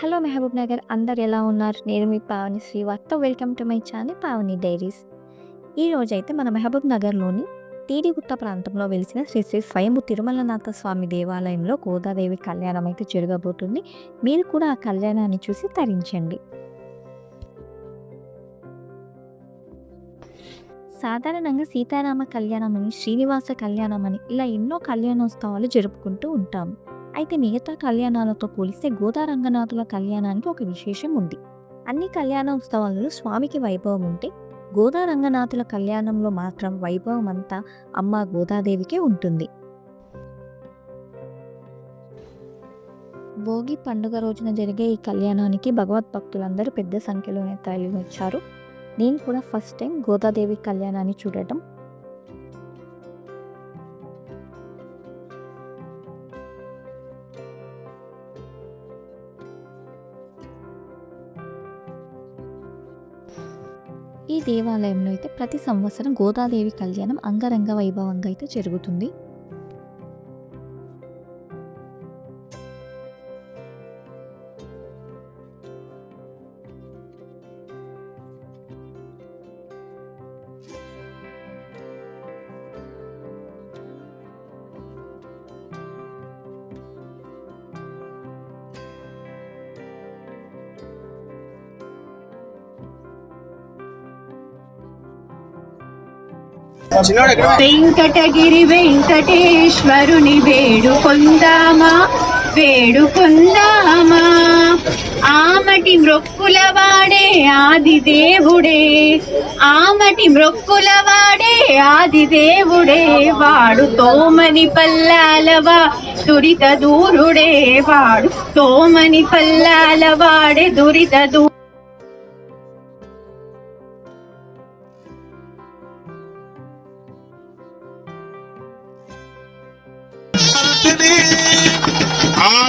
Hello Mehboob Nagar అందరు ఎలా ఉన్నారు? నేను మీ Pavani Srivartha welcome to my channel Pavani diaries. ఈ రోజైతే మన మెహబూబ్ నగర్లోని తీడిగుట్ట ప్రాంతంలో వెలిసిన శ్రీ శ్రీ స్వయంభు తిరుమలనాథ స్వామి దేవాలయంలో గోదాదేవి కళ్యాణం అయితే జరగబోతుంది. మీరు కూడా ఆ కళ్యాణాన్ని చూసి తరించండి. సాధారణంగా సీతారామ కళ్యాణం అని శ్రీనివాస కళ్యాణం అని ఇలా ఎన్నో కళ్యాణోత్సవాలు జరుపుకుంటూ ఉంటాము. అయితే మిగతా కళ్యాణాలతో పోలిస్తే గోదా రంగనాథుల కళ్యాణానికి ఒక విశేషం ఉంది. అన్ని కళ్యాణ ఉత్సవాలలో స్వామికి వైభవం ఉంటే గోదా రంగనాథుల కళ్యాణంలో మాత్రం వైభవం అంతా అమ్మ గోదాదేవికే ఉంటుంది. భోగి పండుగ రోజున జరిగే ఈ కళ్యాణానికి భగవద్భక్తులందరూ పెద్ద సంఖ్యలోనే తరలి వచ్చారు నేను కూడా ఫస్ట్ టైం గోదాదేవి కళ్యాణాన్ని చూడటం ఈ దేవాలయంలో అయితే ప్రతి సంవత్సరం గోదాదేవి కళ్యాణం అంగరంగ వైభవంగా అయితే జరుగుతుంది. వెంకటగిరి వెంకటేశ్వరుని వేడుకొందామా? వేడుకొందామా? ఆమటి మృక్కుల వాడే ఆది దేవుడే ఆమటి మృక్కుల వాడే ఆది దేవుడే వాడు తోమని పల్లాలవా దురిత దూరుడే వాడు తోమని పల్లాల వాడే దురిత దూ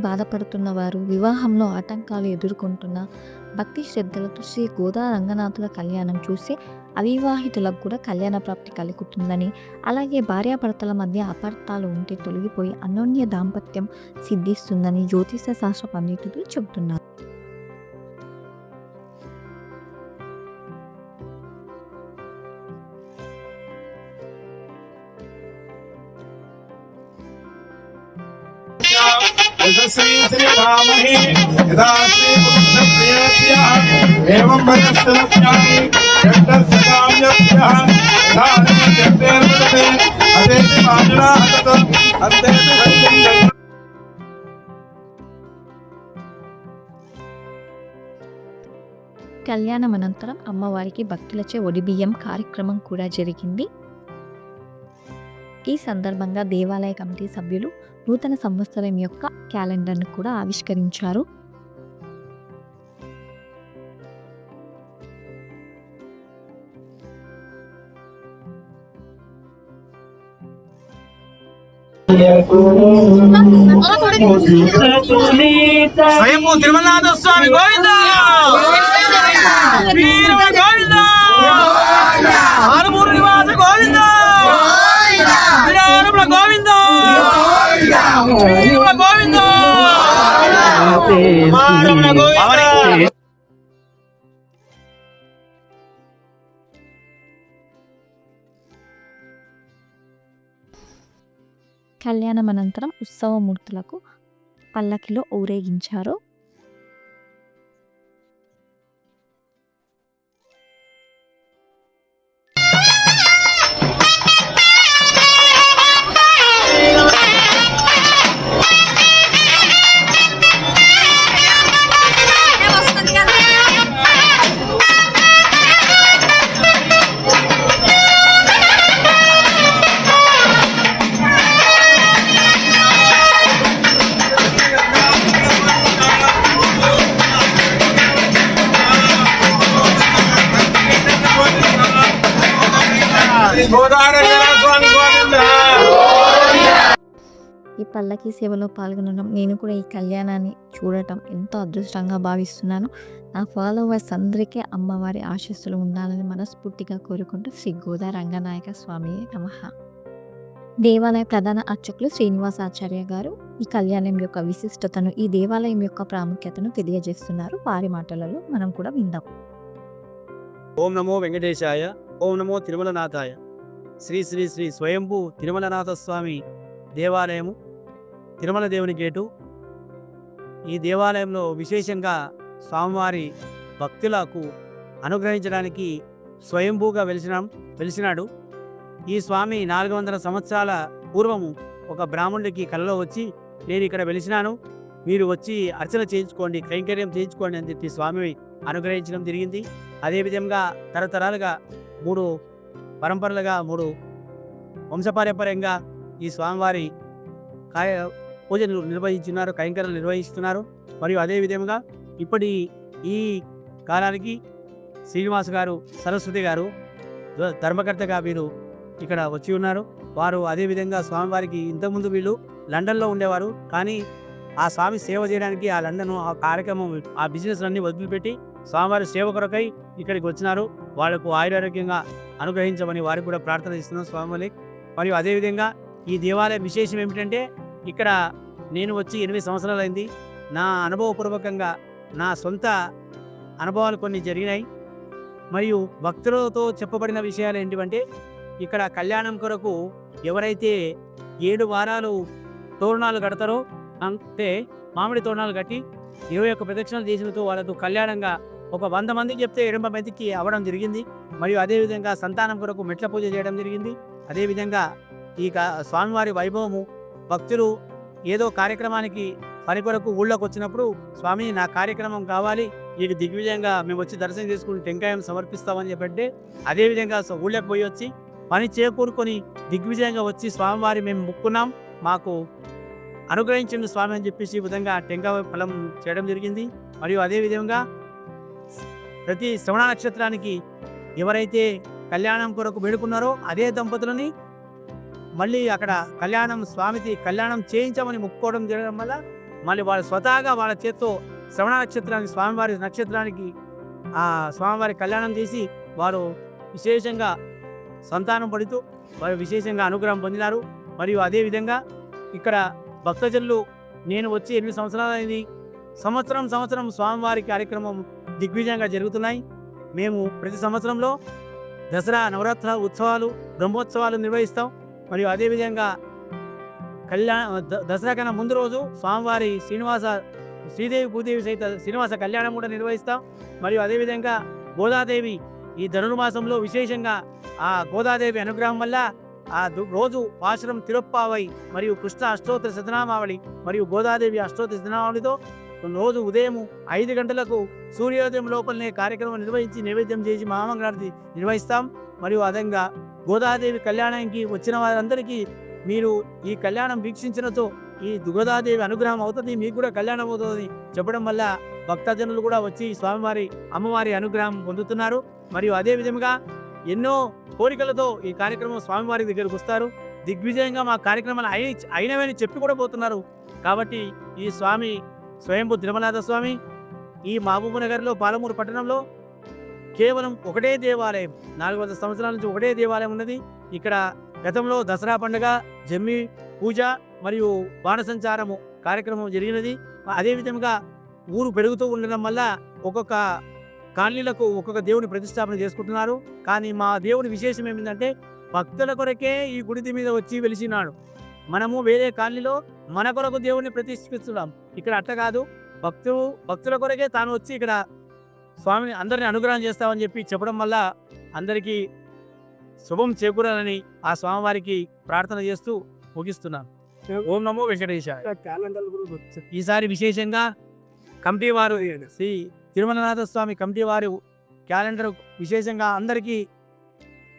బాధపడుతున్న వారు వివాహంలో ఆటంకాలు ఎదుర్కొంటున్న భక్తి శ్రద్ధలతో శ్రీ గోదా రంగనాథుల కళ్యాణం చూసి అవివాహితులకు కూడా కళ్యాణ ప్రాప్తి కలుగుతుందని అలాగే భార్యాభర్తల మధ్య అపార్థాలు ఉంటే తొలగిపోయి అన్యోన్య దాంపత్యం సిద్ధిస్తుందని జ్యోతిష శాస్త్ర పండితులు చెబుతున్నారు. यशस्वी यदा श्रीपुरुषप्रियेभ्यः एवं वयस्सरस्यामि षड्दशकाम्यभ्यः यथा जगतेर्वदते अदेति माजुना हतत अद्येति सत्यं जगत् కళ్యాణం అనంతరం అమ్మవారికి భక్తులచే ఒడిబియ్యం కార్యక్రమం కూడా జరిగింది ఈ సందర్భంగా దేవాలయ కమిటీ సభ్యులు నూతన సంవత్సరం యొక్క క్యాలెండర్ను కూడా ఆవిష్కరించారు. స్వయంభూ తిరుమలనాథ స్వామి గోవింద! శ్రీరమ గోవింద! ఆరుమూరు నివాస గోవింద! శ్రీరాముల గోవింద! శ్రీరమణ గోవింద! కళ్యాణం అనంతరం ఉత్సవమూర్తులకు పల్లకిలో ఊరేగించారు. వాళ్ళకి సేవలో పాల్గొనడం నేను కూడా ఈ కళ్యాణాన్ని చూడటం ఎంతో అదృష్టంగా భావిస్తున్నాను. నా ఫాలోవర్స్ అందరికీ అమ్మవారి ఆశస్సులు ఉండాలని మనస్ఫూర్తిగా కోరుకుంటూ శ్రీ గోదా రంగనాయక స్వామి నమ. దేవాలయ ప్రధాన అర్చకులు శ్రీనివాసాచార్య గారు ఈ కళ్యాణం యొక్క విశిష్టతను ఈ దేవాలయం యొక్క ప్రాముఖ్యతను తెలియజేస్తున్నారు. వారి మాటలలో మనం కూడా విందాం. ఓం నమో వెంకటేశాయ ఓం నమో తిరుమలనాథాయ. శ్రీ శ్రీ శ్రీ స్వయంభూ తిరుమలనాథ స్వామి దేవాలయము తిరుమల దేవుని గేటు. ఈ దేవాలయంలో విశేషంగా స్వామివారి భక్తులకు అనుగ్రహించడానికి స్వయంభూగా వెలిసిన వెలిసినాడు. ఈ స్వామి నాలుగు వందల సంవత్సరాల పూర్వము ఒక బ్రాహ్మణుడికి కలలో వచ్చి నేను ఇక్కడ వెలిసినాను. మీరు వచ్చి అర్చన చేయించుకోండి కైంకర్యం చేయించుకోండి అని చెప్పి స్వామి అనుగ్రహించడం జరిగింది. అదేవిధంగా తరతరాలుగా మూడు పరంపరలుగా మూడు వంశపారంపర్యంగా ఈ స్వామివారి కాయ పూజలు నిర్వహించున్నారు కైంకర్యాలు నిర్వహిస్తున్నారు. మరియు అదేవిధంగా ఇప్పటి ఈ కాలానికి శ్రీనివాస్ గారు సరస్వతి గారు ధర్మకర్తగా వీరు ఇక్కడ వచ్చి ఉన్నారు. వారు అదేవిధంగా స్వామివారికి ఇంతకుముందు వీళ్ళు లండన్లో ఉండేవారు. కానీ ఆ స్వామి సేవ చేయడానికి ఆ లండన్ ఆ కార్యక్రమం ఆ బిజినెస్ అన్ని వదిలిపెట్టి స్వామివారి సేవ కొరకై ఇక్కడికి వచ్చినారు. వాళ్ళకు ఆయురారోగ్యంగా అనుగ్రహించమని వారికి కూడా ప్రార్థన చేస్తున్నాం స్వామివారి మరియు అదేవిధంగా ఈ దేవాలయం విశేషం ఏమిటంటే ఇక్కడ నేను వచ్చి ఎనిమిది సంవత్సరాలైంది. నా అనుభవపూర్వకంగా నా సొంత అనుభవాలు కొన్ని జరిగినాయి. మరియు భక్తులతో చెప్పబడిన విషయాలు ఏంటివంటే ఇక్కడ కళ్యాణం కొరకు ఎవరైతే ఏడు వారాలు తోరణాలు కడతారో అంటే మామిడి తోరణాలు కట్టి ఇరవై ఒక్క ప్రదక్షిణలు చేసినతో వాళ్ళకు కళ్యాణంగా ఒక వంద మందికి చెప్తే ఎడమ మందికి అవ్వడం జరిగింది. మరియు అదేవిధంగా సంతానం కొరకు మెట్ల పూజ చేయడం జరిగింది. అదేవిధంగా ఈ స్వామివారి వైభవము భక్తులు ఏదో కార్యక్రమానికి పని కొరకు ఊళ్ళోకి వచ్చినప్పుడు స్వామి నా కార్యక్రమం కావాలి నీకు దిగ్విజయంగా మేము వచ్చి దర్శనం చేసుకుని టెంకాయం సమర్పిస్తామని చెప్పంటే అదేవిధంగా ఊళ్ళోకి పోయి వచ్చి పని చేకూరుకొని దిగ్విజయంగా వచ్చి స్వామివారి మేము ముక్కున్నాం. మాకు అనుగ్రహించండి స్వామి అని చెప్పేసి ఈ విధంగా టెంకాయ ఫలం చేయడం జరిగింది. మరియు అదేవిధంగా ప్రతి శ్రవణ నక్షత్రానికి ఎవరైతే కళ్యాణం కొరకు వేడుకున్నారో అదే దంపతులని మళ్ళీ అక్కడ కళ్యాణం స్వామికి కళ్యాణం చేయించమని ముక్కోవడం జరగడం వల్ల మళ్ళీ వాళ్ళు స్వతహాగా వాళ్ళ చేత్తో శ్రవణ నక్షత్రానికి స్వామివారి నక్షత్రానికి ఆ స్వామివారి కళ్యాణం చేసి వారు విశేషంగా సంతానం పడుతూ వారు విశేషంగా అనుగ్రహం పొందినారు. మరియు అదేవిధంగా ఇక్కడ భక్తజనులు నేను వచ్చి ఎనిమిది సంవత్సరాలు సంవత్సరం సంవత్సరం స్వామివారి కార్యక్రమం దిగ్విజయంగా జరుగుతున్నాయి. మేము ప్రతి సంవత్సరంలో దసరా నవరాత్ర ఉత్సవాలు బ్రహ్మోత్సవాలు నిర్వహిస్తాం. మరియు అదేవిధంగా కళ్యాణ ద- దసరా కన్నా ముందు రోజు స్వామివారి శ్రీనివాస శ్రీదేవి భూదేవి సహిత శ్రీనివాస కళ్యాణం కూడా నిర్వహిస్తాం. మరియు అదేవిధంగా గోదాదేవి ఈ ధనుర్మాసంలో విశేషంగా ఆ గోదాదేవి అనుగ్రహం వల్ల ఆ దు- రోజు పాశురం తిరుప్పావై మరియు కృష్ణ అష్టోత్తర శతనామావళి మరియు గోదాదేవి అష్టోత్తర శతనామావళితో రోజు ఉదయం ఐదు గంటలకు సూర్యోదయం లోపలనే కార్యక్రమం నిర్వహించి నైవేద్యం చేసి మహామంగళారతి నిర్వహిస్తాం. మరియు అదంగా గోదాదేవి కళ్యాణానికి వచ్చిన వారందరికీ మీరు ఈ కళ్యాణం వీక్షించినతో ఈ గోదాదేవి అనుగ్రహం అవుతుంది మీకు కూడా కళ్యాణం అవుతుంది చెప్పడం వల్ల భక్తజనులు కూడా వచ్చి స్వామివారి అమ్మవారి అనుగ్రహం పొందుతున్నారు. మరియు అదే విధంగా ఎన్నో కోరికలతో ఈ కార్యక్రమం స్వామివారి దగ్గరకు వస్తారు. దిగ్విజయంగా మా కార్యక్రమాలు అయి అయినవని చెప్పి కూడా పోతున్నారు. కాబట్టి ఈ స్వామి స్వయంభూ తిరుమలాథ స్వామి ఈ మహబూబ్ నగర్లో పాలమూరు పట్టణంలో కేవలం ఒకటే దేవాలయం. నాలుగు వందల సంవత్సరాల నుంచి ఒకటే దేవాలయం ఉన్నది. ఇక్కడ గతంలో దసరా పండుగ జమ్మి పూజ మరియు బాణసంచారము కార్యక్రమం జరిగినది. అదేవిధంగా ఊరు పెరుగుతూ ఉండడం వల్ల ఒక్కొక్క కాలనీలకు ఒక్కొక్క దేవుని ప్రతిష్టాపన చేసుకుంటున్నారు. కానీ మా దేవుని విశేషం ఏమిటంటే భక్తుల కొరకే ఈ గుడిది మీద వచ్చి వెలిసినాడు. మనము వేరే కాలనీలో మన కొరకు దేవుణ్ణి ప్రతిష్ఠిస్తున్నాం. ఇక్కడ అట్ట కాదు. భక్తు భక్తుల కొరకే తాను వచ్చి ఇక్కడ స్వామిని అందరిని అనుగ్రహం చేస్తామని చెప్పి చెప్పడం వల్ల అందరికీ శుభం చేకూరాలని ఆ స్వామివారికి ప్రార్థన చేస్తూ ముగిస్తున్నాను. ఓం నమో వెంకటేశాయ. ఈసారి విశేషంగా కమిటీ వారు శ్రీ తిరుమలనాథ స్వామి కమిటీ వారు క్యాలెండర్ విశేషంగా అందరికీ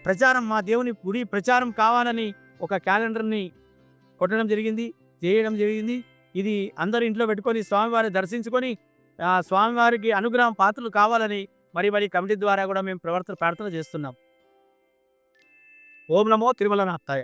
ప్రచారం మా దేవుని గుడి ప్రచారం కావాలని ఒక క్యాలెండర్ని కొట్టడం జరిగింది చేయడం జరిగింది. ఇది అందరి ఇంట్లో పెట్టుకొని స్వామివారి దర్శించుకొని స్వామివారికి అనుగ్రహం పాత్రలు కావాలని మరి మరి కమిటీ ద్వారా కూడా మేము ప్రవర్తన ప్రార్థన చేస్తున్నాం. ఓం నమో తిరుమలనాథాయ.